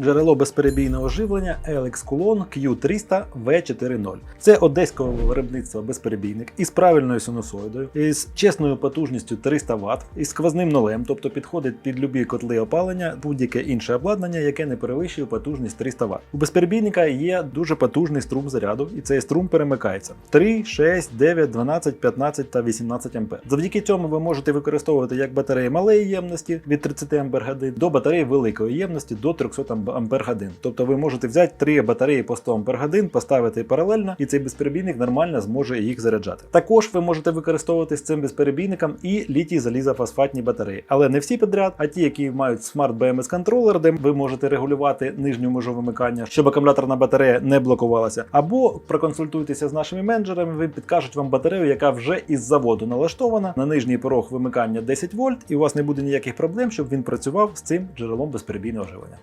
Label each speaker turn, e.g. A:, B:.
A: Джерело безперебійного живлення Elex Coulon Q300 V40. Це одеського виробництва безперебійник із правильною синусоїдою, із чесною потужністю 300 Вт, із сквозним нолем, тобто підходить під любі котли опалення, будь-яке інше обладнання, яке не перевищує потужність 300 Вт. У безперебійника є дуже потужний струм заряду, і цей струм перемикається 3, 6, 9, 12, 15 та 18 А. Завдяки цьому ви можете використовувати як батареї малої ємності від 30 Ах до батареї великої ємності до 300 Ах. Тобто ви можете взяти три батареї по 100 Ах, поставити паралельно, і цей безперебійник нормально зможе їх заряджати. Також ви можете використовувати з цим безперебійником і літій залізофосфатні батареї, але не всі підряд, а ті, які мають смарт BMS контролер, де ви можете регулювати нижню межу вимикання, щоб акумуляторна батарея не блокувалася. Або проконсультуйтеся з нашими менеджерами, вони підкажуть вам батарею, яка вже із заводу налаштована на нижній порог вимикання 10 вольт, і у вас не буде ніяких проблем, щоб він працював з цим джерелом безперебійного живлення.